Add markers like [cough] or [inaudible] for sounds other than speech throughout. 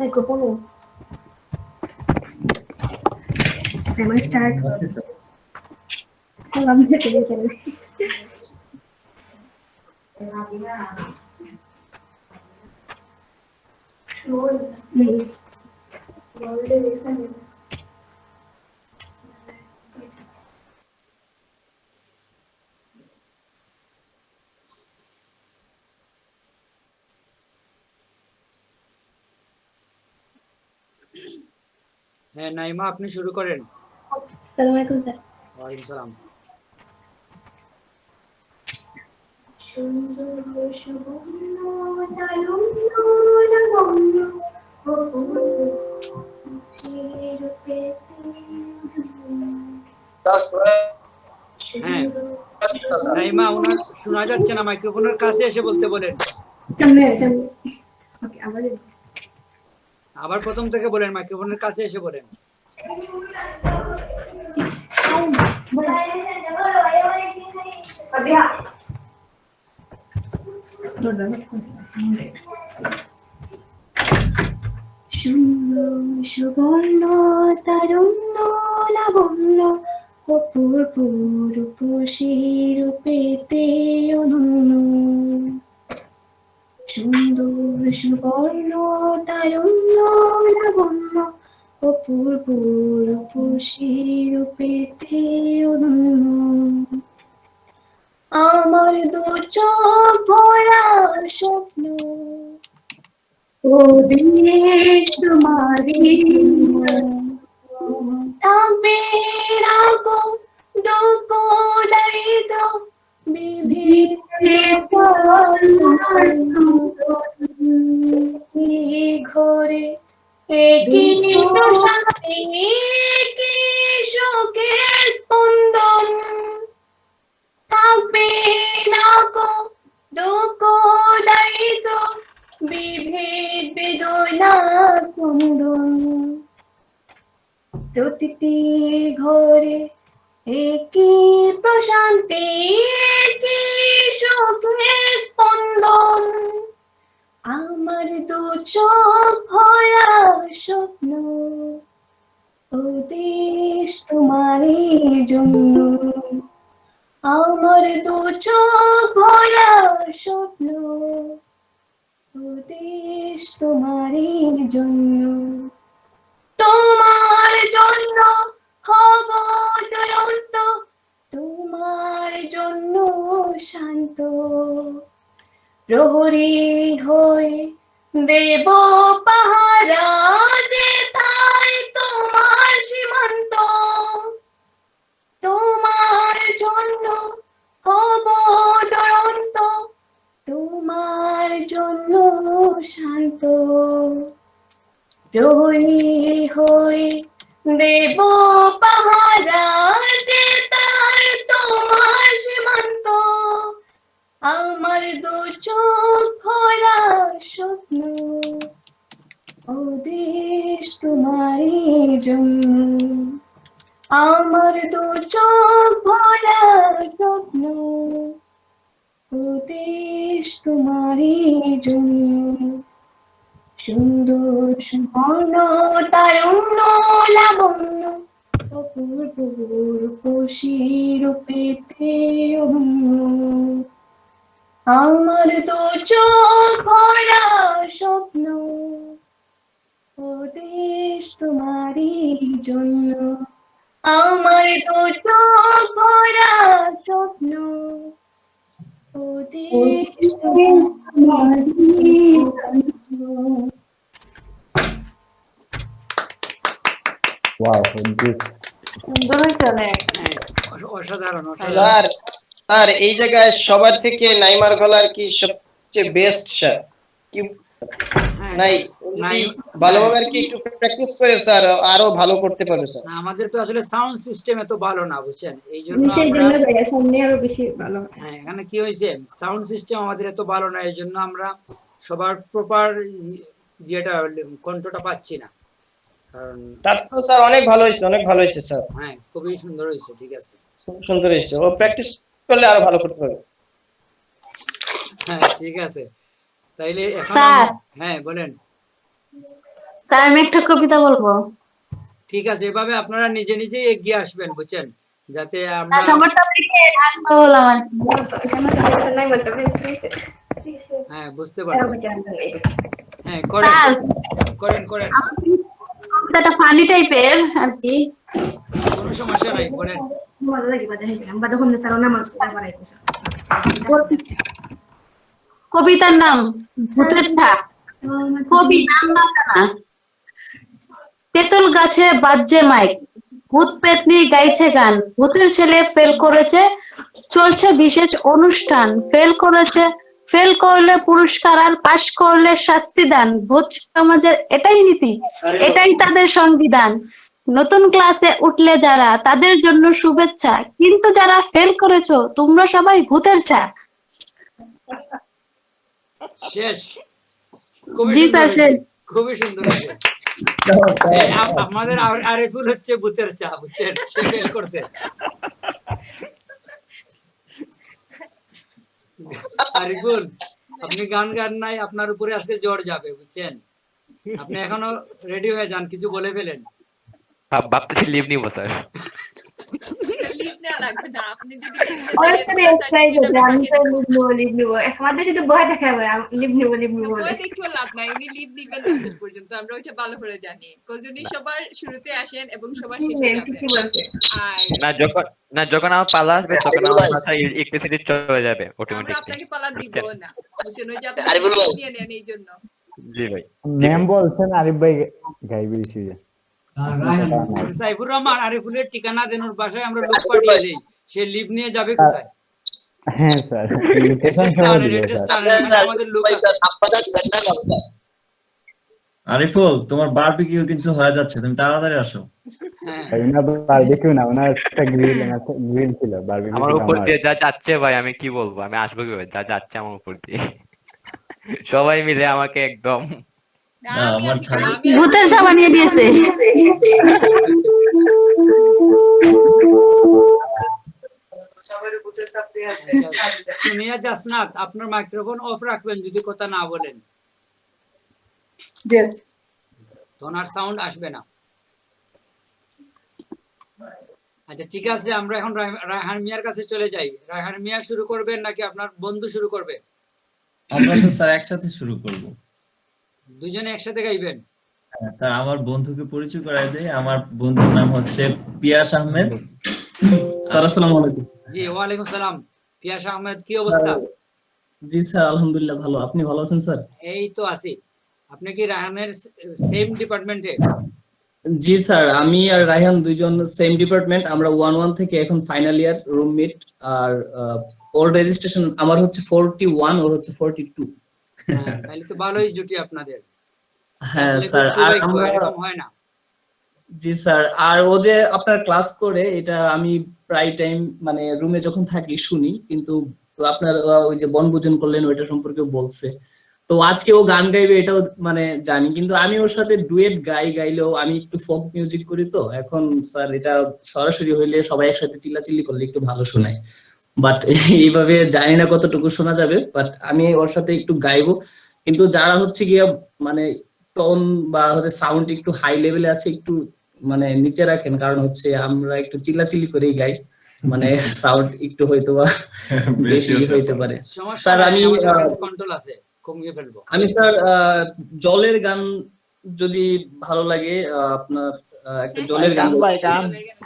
Microphone हो Am I start? सलाम करें करें Close. Mm. Close the হ্যাঁ নাইমা আপনি শুরু করেন. ওয়ালাইকুম সালাম সুন্দর সুবর্ণ শিরূপে হ্যাঁ সাইমা ওনার শোনা যাচ্ছে না মাইক্রোফোনের কাছে এসে বলতে বলেন। সামনে সামনে। ওকে আবার আবার প্রথম থেকে বলেন, মাইক্রোফোনের কাছে এসে বলেন। সুবর্ণ, তারুণ্য, লাবণ্য অপূর্ব রূপসী রূপেতে অনন্য। সুন্দর সুবর্ণ তারুণ্য লাবণ্য অপূর্ব রূপসী রূপেতে অনন্য আমার দু চোখ ভরা স্বপ্ন। ও দেশ তোমারি থাকবে রাগো দুঃখ দারিদ্র ঘরে একই প্রশান্তি একই শোকের স্পন্দন থাকবে না কো দুঃখ দারিদ্র বিভেদ বেদনা কুন্দন প্রতিটি ঘরে একই প্রশান্তি, একই সুখের স্পন্দন। আমার দু চোখ ভরা স্বপ্ন দেশ তোমারই জন্য। আমার দু চোখ ভরা স্বপ্ন দেশ তোমারই জন্য। তোমার জন্য হব দুরন্ত তোমার জন্য শান্ত। প্রহরী হয়ে দেব পাহারা যে তাই তোমার সীমান্ত। তোমার জন্য হব দুরন্ত তোমার জন্য শান্ত। প্রহরী হয়ে দেব পাহারা তাই তোমার সীমান্ত। আমার দু চোখ স্বপ্ন ও দেশ তোমারই জন্য। আমার দু চোখ ভরা স্বপ্ন ও দেশ তোমারই জন্য। সুন্দর সুবর্ণ তারুণ্য লাবণ্য অপূর্ব রূপসী রূপেতে আমার তো চোখ ভরা স্বপ্ন। দেশ তোমারই জন্য। আমার তো চোখ ভরা স্বপ্ন। ও দেশ তোমারই জন্য। Wow, good. সুন্দর হয়েছে অনেক অসাধারণ। স্যার স্যার এই জায়গায় সবার থেকে নাইমার গলার কি সবচেয়ে বেস্ট স্যার? কি নাই নাই- ভালোভাবে আর কি একটু প্র্যাকটিস করে স্যার আরও ভালো করতে পারবে স্যার। আমাদের তো আসলে সাউন্ড সিস্টেম এত ভালো না বুঝছেন? এই জন্য সেই জন্য সামনে আরও বেশি ভালো। হ্যাঁ এখানে কি হয়েছে? সাউন্ড সিস্টেম আমাদের এত ভালো না এই জন্য আমরা সবার প্রপার যেটা কণ্ঠটা পাচ্ছি না। কারণ তার তো স্যার অনেক ভালো হয়েছে অনেক ভালো হয়েছে স্যার। হ্যাঁ খুবই সুন্দর হয়েছে ঠিক আছে। খুব সুন্দর হয়েছে। ও প্র্যাকটিস করলে আরও ভালো করতে পারবে। হ্যাঁ ঠিক আছে। তাইলে স্যার। হ্যাঁ বলেন। স্যার আমি একটা কবিতা বলব। ঠিক আছে এভাবে আপনারা নিজে নিজেই এগিয়ে আসবেন বুঝছেন? যাতে আমরা হ্যাঁ বুঝতে পারছি। হ্যাঁ করেন। করেন করেন। কবিতাটা ফানি টাইপের আর কি। কোনো সমস্যা নাই করেন মজা লাগে বাজে হেঁটে আমরা যখন সারা নামাজ পড়া বসে কবিতার নাম ভূতের ঠা কবি নাম না তেঁতুল গাছে বাজছে মাইক। ভূত পেতনি গাইছে গান। ভূতের ছেলে ফেল করেছে। চলছে বিশেষ অনুষ্ঠান। ফেল করেছে। ফেল করলে পুরস্কার আর পাশ করলে শাস্তি দান। ভূত সমাজের এটাই নীতি। এটাই তাদের সংবিধান। নতুন ক্লাসে উঠলে যারা তাদের জন্য শুভেচ্ছা। কিন্তু যারা ফেল করেছ তোমরা সবাই ভূতের ছা শেষ। খুবই জি, সুন্দর স্যার, শেষ। খুবই সুন্দর আমাদের আর- আরিফুল হচ্ছে বুতের চা বুঝছেন? সে ফেল করছে। আরিফুল আপনি গান গান নাই আপনার উপরে আজকে জ্বর যাবে বুঝছেন? আপনি এখনও রেডি হয়ে যান কিছু বলে ফেলেন। ভাব- ভাবতেছি লিভ নিবো স্যার। লিভ নেওয়া লাগবে না আপনি যদি অনেকটা এক্সাইটেড আমি [laughs] তো লিভ নেব লিভ নেব আমাদের শুধু ভয় দেখাবে লিভ নেব লিভ নেব বলে। দেখতে লাভ নাই উনি লিভ দিবেন না শেষ পর্যন্ত আমরা ওইটা ভালো করে জানি। কজ উনি সবার শুরুতে আসেন এবং সবার শেষে যাবেন। না যখন না যখন আমার পালা আসবে তখন আমার মাথায় ইলেকট্রিসিটি চলে যাবে আমরা অটোমেটিকলি আপনাকে পালা দিব না। বুঝছেন ওই যে আপনি নিয়ে নেন এই জন্য। জি ভাই। ম্যাম বলছেন আরিফ ভাই গাইবে সাইফুর রহমান আরিফুলের ঠিকানা দেন ওর বাসায় আমরা লোক পাঠিয়ে দেই। সে লিভ নিয়ে যাবে কোথায়? হ্যাঁ স্যার। আমাদের লোক আরিফুল তোমার বারবিকিউ কিন্তু হয়ে যাচ্ছে তুমি তাড়াতাড়ি আসো। হ্যাঁ। বারবিকিউ না ওনার একটা গ্রিল গ্রিল ছিল বারবিকিউ আমার উপর দিয়ে যা যাচ্ছে ভাই আমি কি বলব? আমি আসব কীভাবে? যা যাচ্ছে আমার উপর দিয়ে। সবাই মিলে আমাকে একদম ভূতের দিয়েছে। সুনিয়া জাসনাত আপনার মাইক্রোফোন অফ রাখবেন যদি কথা না বলেন। সাউন্ড আসবে না। আচ্ছা ঠিক আছে আমরা এখন রায়হান মিয়ার কাছে চলে যাই। রায়হান মিয়া শুরু করবেন নাকি আপনার বন্ধু শুরু করবে? আমরা তো স্যার একসাথে শুরু করব। দুজনে একসাথে গাইবেন? তার আমার বন্ধুকে পরিচয় করাই দেই। আমার বন্ধুর নাম হচ্ছে পিয়াস আহমেদ। স্যার আসসালামু আলাইকুম। জি ওয়ালাইকুম সালাম। পিয়াস আহমেদ কি অবস্থা? জি স্যার আলহামদুলিল্লাহ ভালো। আপনি ভালো আছেন স্যার? এই তো আছি। আপনি কি রায়হানের সেম ডিপার্টমেন্টে জি স্যার আমি আর রায়হান দুইজন সেম ডিপার্টমেন্ট আমরা ওয়ান ওয়ান থেকে এখন ফাইনাল ইয়ার রুমমেট আর আহ, ওর রেজিস্ট্রেশন আমার হচ্ছে ফোরটি ওয়ান ওর হচ্ছে ফোরটি টু হ্যাঁ, তাহলে তো ভালোই জুটি আপনাদের। হ্যাঁ স্যার আর আমরা হয় না। জি স্যার আর ও যে আপনার ক্লাস করে এটা আমি প্রায় টাইম মানে রুমে যখন থাকি শুনি কিন্তু আপনার ওই যে বনভোজন করলেন ওইটা সম্পর্কে বলছে। তো আজকে ও গান গাইবে এটাও মানে জানি কিন্তু আমি ওর সাথে ডুয়েট গাই গাইলেও আমি একটু ফোক মিউজিক করি তো এখন স্যার এটা সরাসরি হইলে সবাই একসাথে চিল্লাচিল্লি করলে একটু ভালো শোনায়। বাট [laughs] এইভাবে জানি না কতটুকু শোনা যাবে বাট আমি ওর সাথে একটু গাইবো। কিন্তু যারা হচ্ছে গিয়ে মানে টোন বা হচ্ছে সাউন্ড একটু হাই লেভেলে আছে একটু মানে নিচে রাখেন। কারণ হচ্ছে আমরা একটু চিল্লাচিল্লি করেই গাই। মানে [laughs] সাউন্ড একটু হয়তো বা [laughs] বেশি হইতে পারে। স্যার, আমি, আহ, কন্ট্রোল আছে কমিয়ে ফেলব। আমি স্যার জলের গান যদি ভালো লাগে আহ, আপনার আহ, একটা জলের গান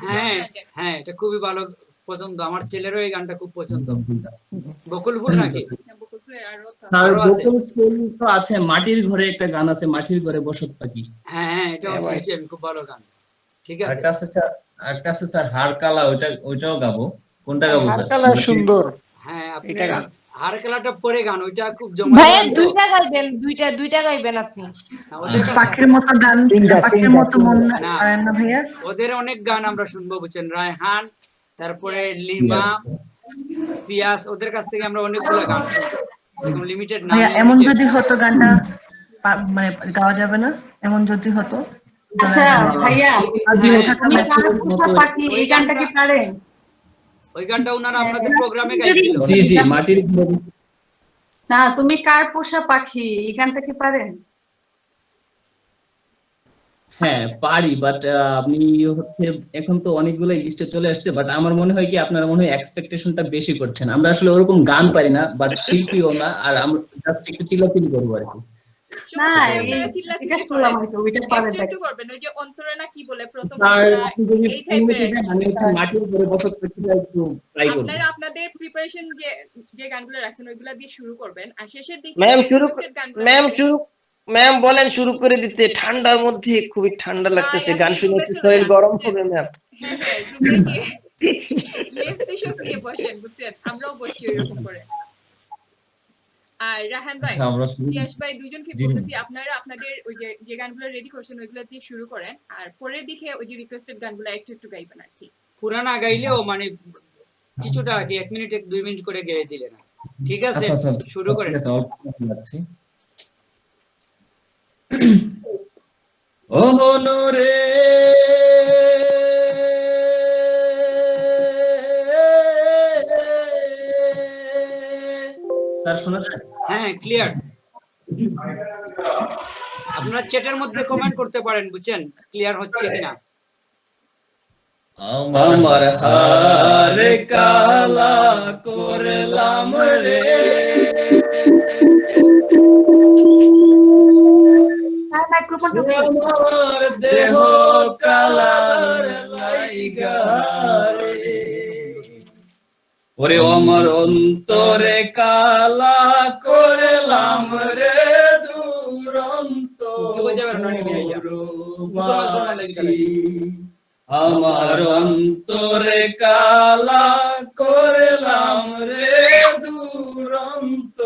হ্যাঁ হ্যাঁ এটা খুবই ভালো পছন্দ? আমার ছেলেরও এই গানটা খুব পছন্দ। [laughs] বকুল ফুল নাকি? স্যার আছে। বকুল ফুল তো আছে মাটির ঘরে একটা গান আছে মাটির ঘরে বসত পাখি। হ্যাঁ হ্যাঁ এটাও শুনছি আমি খুব ভালো গান। ঠিক আছে। আরেকটা আছে স্যার আছে ওইটা ওইটাও গাবো। কোনটা গাবো স্যার? সুন্দর। হ্যাঁ আপনি এটা গান। হার খেলাটা পরে গান ওইটা খুব জমা দুইটা গাইবেন দুইটা দুইটা গাইবেন আপনি। ওদের পাখির মতো গান পাখির মতো মন না ভাইয়া। ওদের অনেক গান আমরা শুনব বুঝছেন রায়হান তারপরে লিমা পিয়াস ওদের কাছ থেকে আমরা অনেকগুলো গান শুনব লিমিটেড না ভাইয়া এমন যদি হতো গানটা মানে গাওয়া যাবে না? এমন যদি হতো? হ্যাঁ হ্যাঁ, এই গানটা কি পারেন ওই গানটা ওনারা আপনাদের প্রোগ্রামে গাইছিল। জি জি মাটির না তুমি কার পোষা পাখি? এই গানটা কি পারেন হ্যাঁ পারি বাট আপনি হচ্ছে এখন তো অনেকগুলো লিস্টে চলে আসছে বাট আমার মনে হয় কি আপনারা মনে হয় এক্সপেকটেশনটা বেশি করছেন। আমরা আসলে ওরকম গান পারি না বাট শিল্পীও না আর আমরা জাস্ট একটু চিল্লাচিল্লি করব আর কি। আপনাদের প্রিপারেশন যে যে গানগুলো রাখছেন ওইগুলা দিয়ে শুরু করবেন আর শেষের দিকে ম্যাম শুরু ম্যাম বলেন শুরু করে দিতে। ঠান্ডার মধ্যে খুবই ঠান্ডা লাগতেছে। গান শুনে শরীর গরম হবে ম্যাম হ্যাঁ বসেন বুঝছেন? আমরাও করে। আর রাহান ভাই আচ্ছা ইয়াস ভাই দুজনকে বলতেছি আপনারা আপনাদের ওই যে যে গানগুলো রেডি করছেন ওইগুলো দিয়ে শুরু করেন। আর পরের দিকে ওই যে রিকোয়েস্টেড গানগুলো একটু একটু গাইবেন আর কি। গাইলেও মানে কিছুটা আর কি এক মিনিট এক দুই মিনিট করে গেয়ে দিলে না ঠিক আছে? আচ্ছা আচ্ছা। শুরু করেন। মনোরে। স্যার শোনা যায়? হ্যাঁ ক্লিয়ার আপনারা চ্যাটের মধ্যে কমেন্ট করতে পারেন বুঝছেন? ক্লিয়ার হচ্ছে কিনা? আমার হারে কালা করলাম রে। মাইক্রোফোনটা আমার দেহ কালার লাইগা রে। ওরে আমার অন্তরে কালা করলাম রে দুরন্ত। আমার অন্তরে কালা করলাম রে দুরন্ত।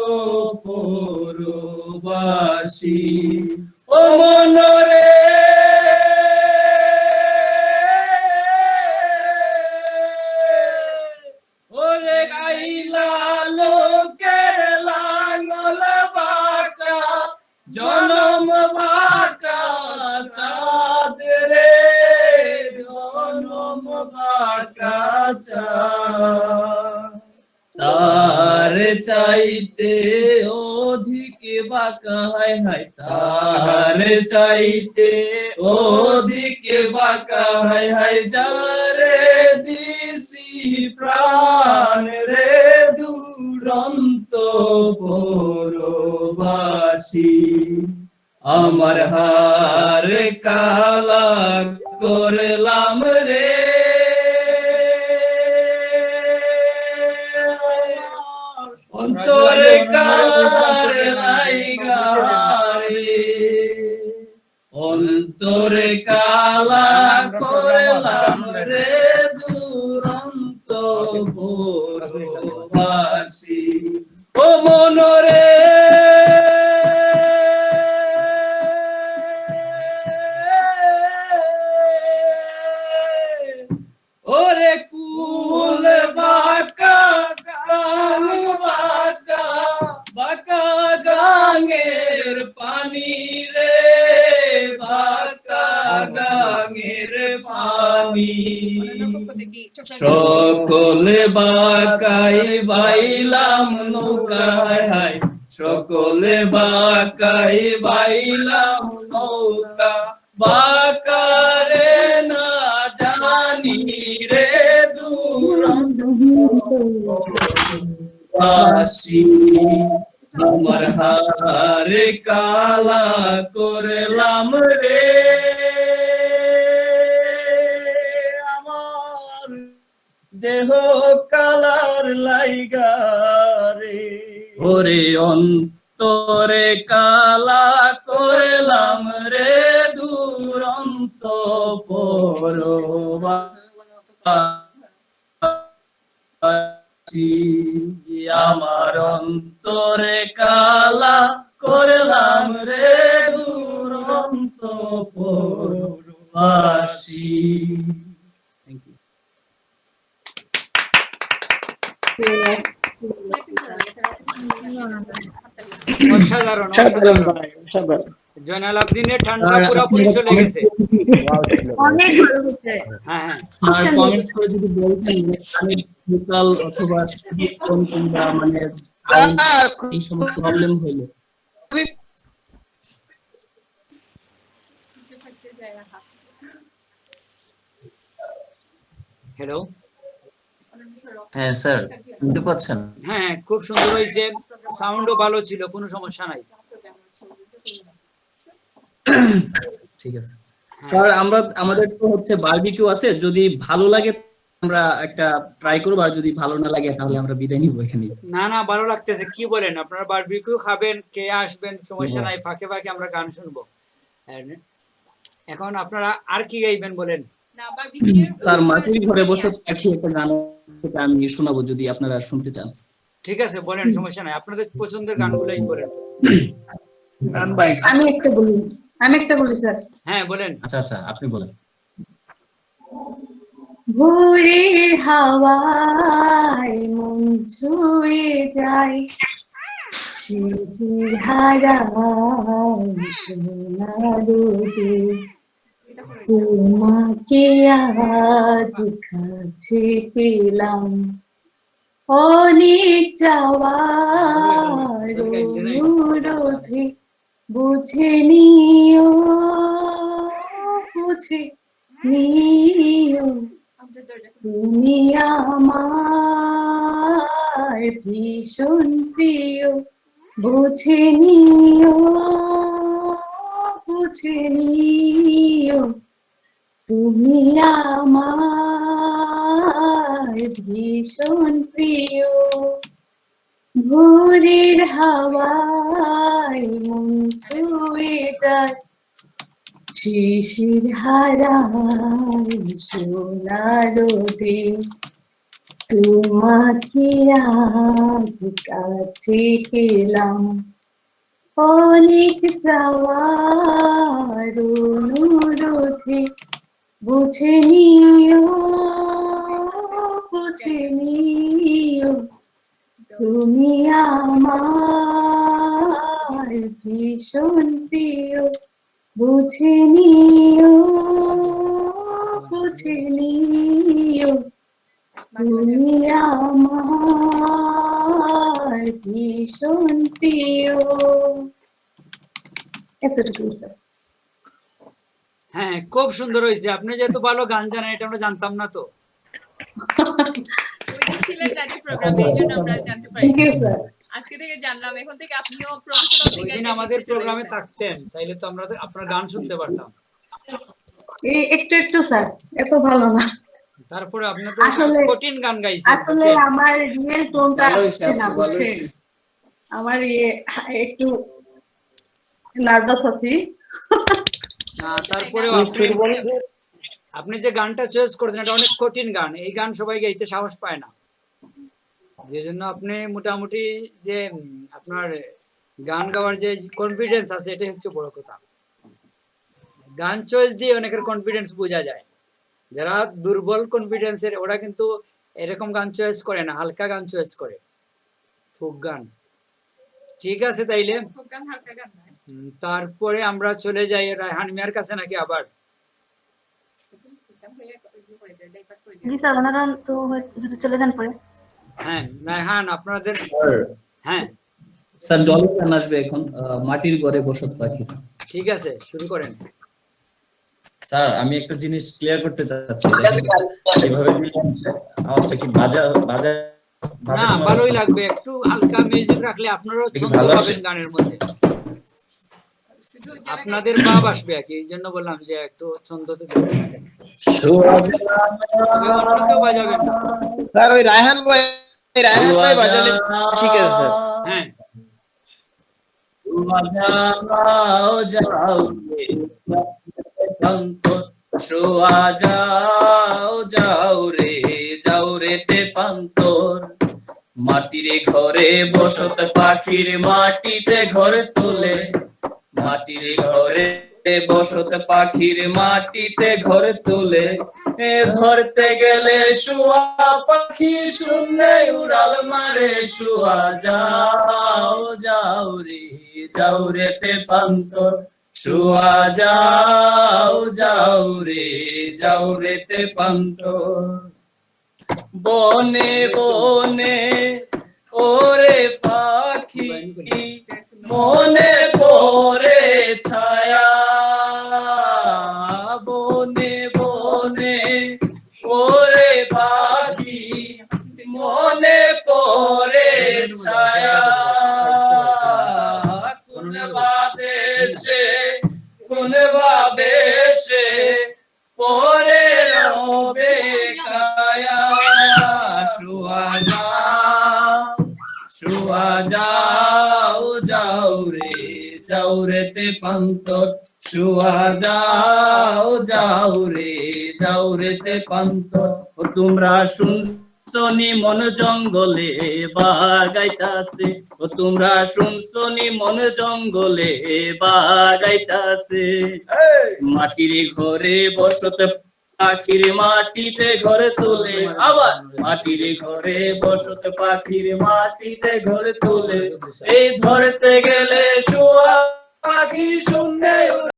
পরবাসী মনরে। ওরে গাইলা লোকের লাঙ্গল বাকা, জনম বাকা, চাঁদ রে, জনম বাকা, চাঁদ। তার চাইতে অধিক বাঁকা হায় হায় তার চাইতে অধিক বাঁকা হায় হায় যারে দিছি প্রাণ রে দুরন্ত পরবাসী। আমার হার কালা করলাম রে। অন্তরে কার অন্তরে কালা করলাম রে দুরন্ত ভোরবাসী ও মনরে দুরাসী আমার হারে কালা করলাম রে দুরন্ত পরবাসী। থ্যাংক ইউ অসাধারণ অসাধারণ। জয়নাল আবদিনের ঠান্ডা পুরোপুরি চলে গেছে। অনেক ভালো হ্যাঁ হ্যাঁ। স্যার কমেন্টস করে যদি বলতেন আমি ভোকাল অথবা কোন কিংবা মানে এই সমস্ত প্রবলেম হইল। থাকতে চায় রাখা হ্যালো হ্যাঁ স্যার শুনতে পাচ্ছেন? হ্যাঁ খুব সুন্দর হয়েছে। সাউন্ডও ভালো ছিল কোনো সমস্যা নাই। ঠিক আছে। স্যার আমরা আমাদের তো হচ্ছে বারবিকিউ আছে যদি ভালো লাগে আমরা একটা ট্রাই করব আর যদি ভালো না লাগে তাহলে আমরা বিদায় নিব এখানে। না না ভালো লাগতেছে। কি বলেন? আপনারা বারবিকিউ খাবেন কে আসবেন সমস্যা নাই ফাঁকে ফাঁকে আমরা গান শুনব। এখন আপনারা আর কি গাইবেন বলেন? স্যার মাটির ঘরে বসে পাখি একটা গান সেটা আমি শোনাবো যদি আপনারা শুনতে চান। ঠিক আছে বলেন সমস্যা নাই। আপনাদের পছন্দের গানগুলোই বলেন। আমি একটা বলি আমি একটা বলি স্যার হ্যাঁ বলেন আচ্ছা আচ্ছা আপনি বলেন ভোরের হাওয়ায় মন ছুঁয়ে যায় তোমাকে আজ কাছে পেলাম অনেক যাওয়ার অনুরোধে বুঝে নিও আমাদের তুমি আমার ভীষণ প্রিয়। বুঝে নিও বুঝে নিও, তুমি আমার ভীষণ প্রিয়। ভোরের হাওয়ায় মন ছুঁয়ে যায় শিশির হারায় সোনার রোদে তোমাকে আজ কাছে পেলাম। অনেক যাওয়ার অনুরোধে বুঝে নিও বুঝে নিও। তুমি আমার ভীষণ প্রিয়। বুঝে নিও বুঝে নিও। তুমি আমার ভীষণ প্রিয়। এতটুকু হ্যাঁ খুব সুন্দর হয়েছে। আপনি যেহেতু ভালো গান জানেন এটা আমরা জানতাম না তো। [laughs] ছিলেন রাজের প্রোগ্রামে এই জন্য আমরা জানতে পারি আজকে থেকে জানলাম এখন থেকে আপনিও প্রফেশনাল ওই দিন আমাদের প্রোগ্রামে থাকতেন তাইলে তো আমরা আপনার গান শুনতে পারতাম এই একটু একটু স্যার এত ভালো না তারপরে আপনি তো কঠিন গান গাইছেন আসলে আমার রিয়েল টোনটা আসছে না বুঝছেন আমার ইয়ে একটু নার্ভাস আছি না তারপরেও আপনি আপনি যে গানটা চয়েস করেছেন এটা অনেক কঠিন গান এই গান সবাই গাইতে সাহস পায় না যে জন্য আপনি মোটামুটি যে আপনার গান গাওয়ার যে কনফিডেন্স আছে এটাই হচ্ছে বড় কথা। গান চয়েস দিয়ে অনেকের কনফিডেন্স বোঝা যায়। যারা দুর্বল কনফিডেন্সের ওরা কিন্তু এরকম গান চয়েস করে না হালকা গান চয়েস করে। ফোক গান। ঠিক আছে তাইলে? গান হালকা গান নয়। উম, তারপরে আমরা চলে যাই রায়হান মিয়ার কাছে নাকি আবার? ইয়ে জি স্যার ওনারা তো যদি চলে যান পরে। হ্যাঁ রায়হান আপনাদের হ্যাঁ। স্যার জলের গান আসবে এখন মাটির ঘরে বসত পাখি। ঠিক আছে শুরু করেন। স্যার আমি একটা জিনিস ক্লিয়ার করতে চাচ্ছি এইভাবে আওয়াজটা কি বাজা বাজা না ভালোই লাগবে একটু হালকা মিউজিক রাখলে আপনারাও ছন্দ পাবেন গানের মধ্যে। আপনাদের ভাব আসবে আর কি এই জন্য বললাম যে একটু ছন্দতে দেবেন। অন্য কেউ বাজাবেন। না স্যার ওই রায়হান ভাই রায়হান ভাই বাজালে ঠিক আছে স্যার। হ্যাঁ। যাও যাও রে, শোয়া যাও যাও রে যাও রে তে পান্তর। মাটির ঘরে বসত পাখির মাটিতে ঘর তোলে মাটির ঘরে বসত পাখির মাটিতে ঘর তোলে ধরতে গেলে শুয়া পাখি শুনে উড়াল মারে, শুয়া যাও যাও রে যাও রে তে পান্তর শুয়া যাও যাও রে যাও রে তে পান্তর বনে বনে, ওরে পাখি মনে পরে ছায়া বনে বনে পরে পাখি, মনে পড়ে ছায়া। কোন বাদেশে কোন বাবেশে পরে রবে কায়া। যাও পান্তর শুয়া যাও যাও রে যাও রে তে পান্তর। ও তোমরা শুনছনি মন জঙ্গলে বাগাইতাছে। ও তোমরা শুনছনি মন জঙ্গলে বাগাইতাছে। মাটির ঘরে বসতে পাখির মাটিতে ঘরে তোলে। আবার মাটির ঘরে বসতে পাখির মাটিতে ঘরে তোলে। এই ধরতে গেলে শোয়া পাখি শূন্য